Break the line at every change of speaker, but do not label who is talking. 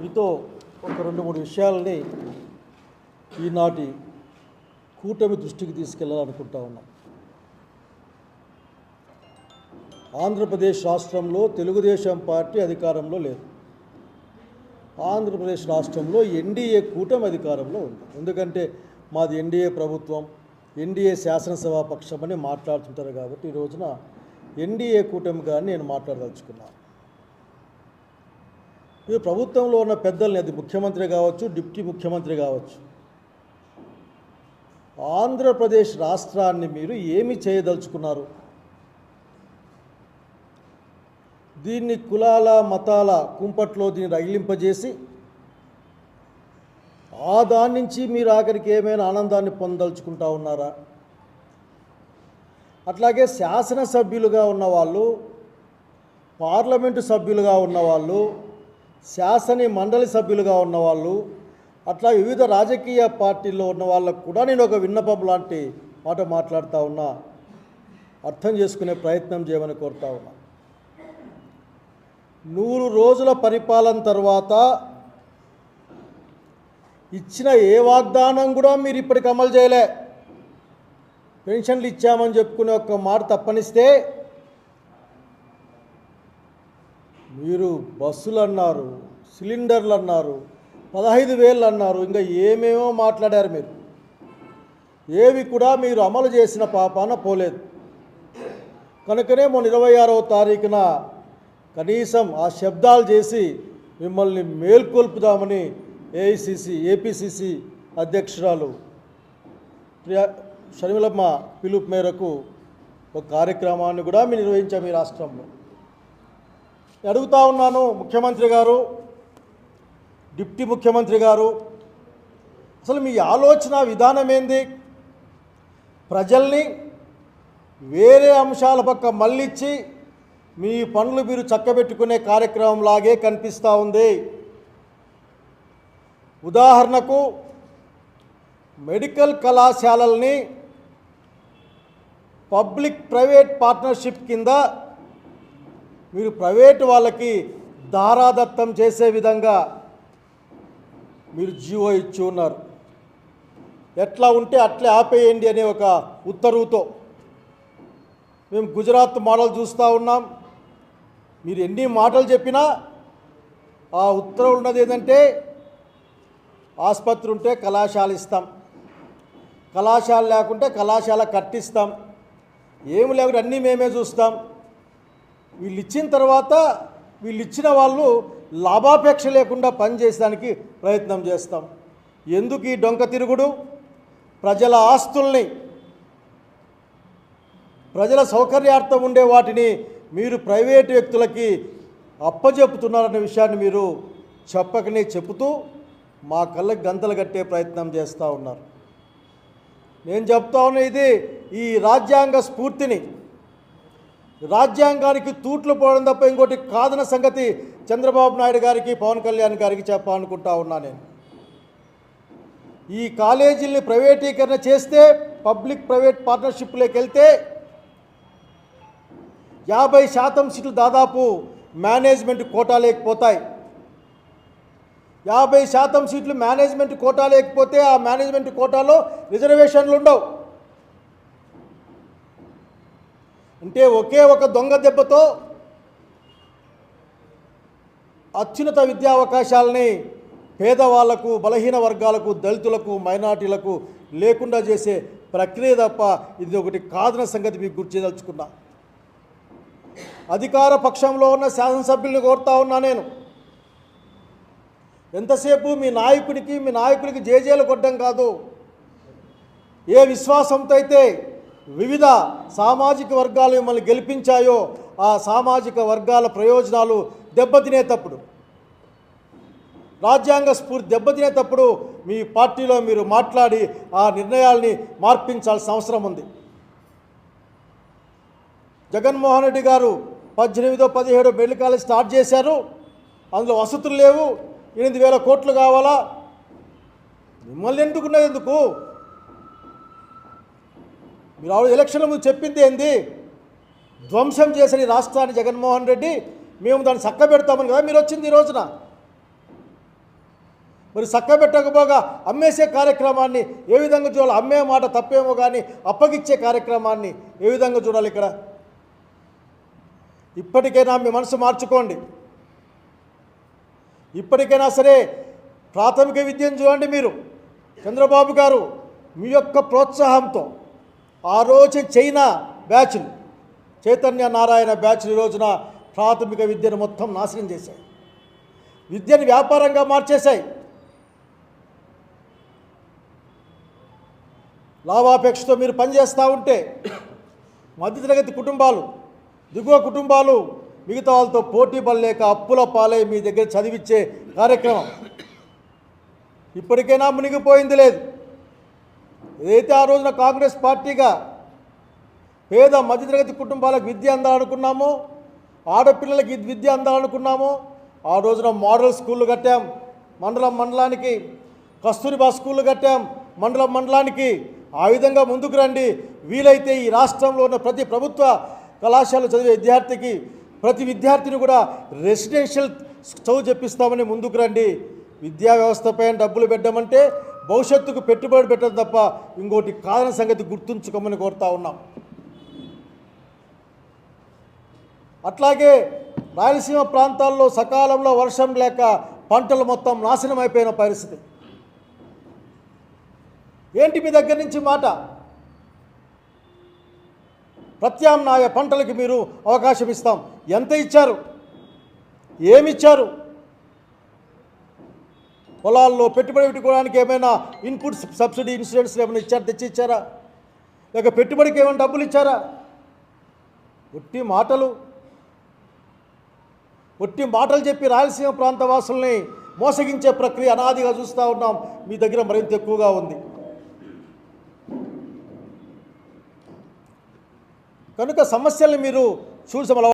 మీతో ఒక రెండు మూడు విషయాలని ఈనాటి కూటమి దృష్టికి తీసుకెళ్ళాలనుకుంటా ఉన్నాం. ఆంధ్రప్రదేశ్ రాష్ట్రంలో తెలుగుదేశం పార్టీ అధికారంలో లేదు. ఆంధ్రప్రదేశ్ రాష్ట్రంలో ఎన్డీఏ కూటమి అధికారంలో ఉంది. ఎందుకంటే మాది ఎన్డీఏ ప్రభుత్వం ఎన్డీఏ శాసనసభా పక్షం అని మాట్లాడుతుంటారు కాబట్టి ఈ రోజున ఎన్డీఏ కూటమి కానీ నేను మాట్లాడదలుచుకున్నాను. ఇది ప్రభుత్వంలో ఉన్న పెద్దల్ని అది ముఖ్యమంత్రి కావచ్చు డిప్యూటీ ముఖ్యమంత్రి కావచ్చు. ఆంధ్రప్రదేశ్ రాష్ట్రాన్ని మీరు ఏమి చేయదలుచుకున్నారు? దీన్ని కులాల మతాల కుంపట్లో దీన్ని రగిలింపజేసి ఆ దాని నుంచి మీరు ఆఖరికి ఏమైనా ఆనందాన్ని పొందదలుచుకుంటా ఉన్నారా? అట్లాగే శాసనసభ్యులుగా ఉన్నవాళ్ళు పార్లమెంటు సభ్యులుగా ఉన్నవాళ్ళు శాసన మండలి సభ్యులుగా ఉన్నవాళ్ళు అట్లా వివిధ రాజకీయ పార్టీల్లో ఉన్న వాళ్ళకు కూడా నేను ఒక విన్నపం లాంటి మాట మాట్లాడుతూ ఉన్నా. అర్థం చేసుకునే ప్రయత్నం చేయమని కోరుతా ఉన్నా. నూరు రోజుల పరిపాలన తర్వాత ఇచ్చిన ఏ వాగ్దానం కూడా మీరు ఇప్పటికి అమలు చేయలే. పెన్షన్లు ఇచ్చామని చెప్పుకునే ఒక మాట తప్పనిస్తే మీరు బస్సులు అన్నారు సిలిండర్లు అన్నారు పదహైదు వేలు అన్నారు ఇంకా ఏమేమో మాట్లాడారు మీరు? ఏవి కూడా మీరు అమలు చేసిన పాపాన పోలేదు. కనుకనే మొన్న ఇరవై ఆరవ తారీఖున కనీసం ఆ శబ్దాలు చేసి మిమ్మల్ని మేల్కొల్పుదామని ఏఐసిసి ఏపీసీసీ అధ్యక్షురాలు ప్రియా షర్మిలమ్మ పిలుపు మేరకు ఒక కార్యక్రమాన్ని కూడా మేము నిర్వహించాము ఈ రాష్ట్రంలో. అడుగుతా ఉన్నాను ముఖ్యమంత్రి గారు డిప్టీ ముఖ్యమంత్రి గారు. అసలు మీ ఆలోచన విధానం ఏంది? ప్రజల్ని వేరే అంశాల పక్క మళ్ళిచ్చి మీ పనులు మీరు చక్కబెట్టుకునే కార్యక్రమం లాగే కనిపిస్తూ ఉంది. ఉదాహరణకు మెడికల్ కళాశాలల్ని పబ్లిక్ ప్రైవేట్ పార్ట్నర్షిప్ కింద మీరు ప్రైవేటు వాళ్ళకి దారాదత్తం చేసే విధంగా మీరు జీవో ఇచ్చి ఉన్నారు. ఎట్లా ఉంటే అట్లే ఆపేయండి అనే ఒక ఉత్తర్వుతో మేము గుజరాత్ మోడల్ చూస్తూ ఉన్నాం. మీరు ఎన్ని మాటలు చెప్పినా ఆ ఉత్తర్వులు ఉన్నది ఏంటంటే ఆసుపత్రి ఉంటే కళాశాల ఇస్తాం. కళాశాల లేకుంటే కళాశాల కట్టిస్తాం. ఏమి లేకుండా అన్నీ మేమే చూస్తాం. వీళ్ళు ఇచ్చిన తర్వాత వీళ్ళు ఇచ్చిన వాళ్ళు లాభాపేక్ష లేకుండా పనిచేసేదానికి ప్రయత్నం చేస్తాం. ఎందుకు ఈ డొంక తిరుగుడు? ప్రజల ఆస్తుల్ని ప్రజల సౌకర్యార్థం ఉండే వాటిని మీరు ప్రైవేటు వ్యక్తులకి అప్పజెపుతున్నారనే విషయాన్ని మీరు చెప్పకనే చెబుతూ మా కళ్ళకి గంతలు కట్టే ప్రయత్నం చేస్తూ ఉన్నారు. నేను చెప్తా ఉన్న ఇది ఈ రాజ్యాంగ స్ఫూర్తిని రాజ్యాంగానికి తూట్లు పోవడం తప్ప ఇంకోటి కాదన సంగతి చంద్రబాబు నాయుడు గారికి పవన్ కళ్యాణ్ గారికి చెప్పాలనుకుంటా ఉన్నా నేను. ఈ కాలేజీల్ని ప్రైవేటీకరణ చేస్తే పబ్లిక్ ప్రైవేట్ పార్ట్నర్షిప్లోకి వెళ్తే యాభై శాతం సీట్లు దాదాపు మేనేజ్మెంట్ కోటా లేకపోతాయి. యాభై శాతం సీట్లు మేనేజ్మెంట్ కోటా లేకపోతే ఆ మేనేజ్మెంట్ కోటాలో రిజర్వేషన్లు ఉండవు అంటే ఒకే ఒక దొంగ దెబ్బతో అత్యున్నత విద్యా అవకాశాలని పేదవాళ్ళకు బలహీన వర్గాలకు దళితులకు మైనార్టీలకు లేకుండా చేసే ప్రక్రియ తప్ప ఇది ఒకటి కాదన సంగతి మీకు గుర్చేదలుచుకున్నా అధికార పక్షంలో ఉన్న శాసనసభ్యుల్ని కోరుతా ఉన్నా నేను. ఎంతసేపు మీ నాయకుడికి మీ నాయకుడికి జేజేలు కొట్టడం కాదు. ఏ విశ్వాసంతో అయితే వివిధ సామాజిక వర్గాలు మిమ్మల్ని గెలిపించాయో ఆ సామాజిక వర్గాల ప్రయోజనాలు దెబ్బతినేటప్పుడు రాజ్యాంగ స్ఫూర్తి దెబ్బతినేటప్పుడు మీ పార్టీలో మీరు మాట్లాడి ఆ నిర్ణయాల్ని మార్పించాల్సిన అవసరం ఉంది. జగన్మోహన్ రెడ్డి గారు పద్దెనిమిదో పదిహేడో మెడికల్ కాలేజ్ స్టార్ట్ చేశారు. అందులో వసతులు లేవు. ఎనిమిది వేల కోట్లు కావాలా? మిమ్మల్ని ఎందుకున్నది ఎందుకు? మీరు ఆవిడ ఎలక్షన్ ముందు చెప్పింది ఏంది? ధ్వంసం చేసిన రాష్ట్రాన్ని జగన్మోహన్ రెడ్డి మేము దాన్ని చక్క పెడతామని కదా మీరు వచ్చింది ఈ రోజున. మరి చక్క పెట్టకపోగా అమ్మేసే కార్యక్రమాన్ని ఏ విధంగా చూడాలి? అమ్మే మాట తప్పేమో కానీ అప్పగిచ్చే కార్యక్రమాన్ని ఏ విధంగా చూడాలి ఇక్కడ? ఇప్పటికైనా మీ మనసు మార్చుకోండి. ఇప్పటికైనా సరే ప్రాథమిక విద్యను చూడండి మీరు. చంద్రబాబు గారు మీ యొక్క ప్రోత్సాహంతో ఆ రోజు చైనా బ్యాచ్లు చైతన్య నారాయణ బ్యాచ్లు ఈ రోజున ప్రాథమిక విద్యను మొత్తం నాశనం చేశాయి. విద్యను వ్యాపారంగా మార్చేశాయి. లాభాపేక్షతో మీరు పనిచేస్తూ ఉంటే మధ్యతరగతి కుటుంబాలు దిగువ కుటుంబాలు మిగతా వాళ్ళతో పోటీ పడలేక అప్పుల పాలై మీ దగ్గర చదివించే కార్యక్రమం. ఇప్పటికైనా మునిగిపోయింది లేదు. ఏదైతే ఆ రోజున కాంగ్రెస్ పార్టీగా పేద మధ్యతరగతి కుటుంబాలకు విద్య అందాలనుకున్నామో ఆడపిల్లలకి విద్య అందాలనుకున్నామో. ఆ రోజున మోడల్ స్కూళ్ళు కట్టాం మండలం మండలానికి కస్తూరిబా స్కూళ్ళు కట్టాం మండలం మండలానికి ఆ విధంగా ముందుకు రండి. వీలైతే ఈ రాష్ట్రంలో ఉన్న ప్రతి ప్రభుత్వ కళాశాల చదివే విద్యార్థికి ప్రతి విద్యార్థిని కూడా రెసిడెన్షియల్ చదువు చెప్పిస్తామని ముందుకు రండి. విద్యా వ్యవస్థపైన డబ్బులు పెట్టమంటే భవిష్యత్తుకు పెట్టుబడి పెట్టడం తప్ప ఇంకోటి కాదని సంగతి గుర్తుంచుకోమని కోరుతా ఉన్నాం. అట్లాగే రాయలసీమ ప్రాంతాల్లో సకాలంలో వర్షం లేక పంటలు మొత్తం నాశనం అయిపోయిన పరిస్థితి. ఏంటి మీ దగ్గర నుంచి మాట? ప్రత్యామ్నాయ పంటలకు మీరు అవకాశం ఇస్తాం. ఎంత ఇచ్చారు? ఏమిచ్చారు పొలాల్లో పెట్టుబడి పెట్టుకోవడానికి ఏమైనా ఇన్పుట్ సబ్సిడీ ఇన్సూరెన్స్ ఏమైనా ఇచ్చారు తెచ్చి ఇచ్చారా లేక పెట్టుబడికి ఏమైనా డబ్బులు ఇచ్చారా? ఒట్టి మాటలు. ఒట్టి మాటలు చెప్పి రాయలసీమ ప్రాంత వాసుల్ని మోసగించే ప్రక్రియ అనాదిగా చూస్తూ ఉన్నాం. మీ దగ్గర మరింత ఎక్కువగా ఉంది. కనుక సమస్యల్ని మీరు చూసి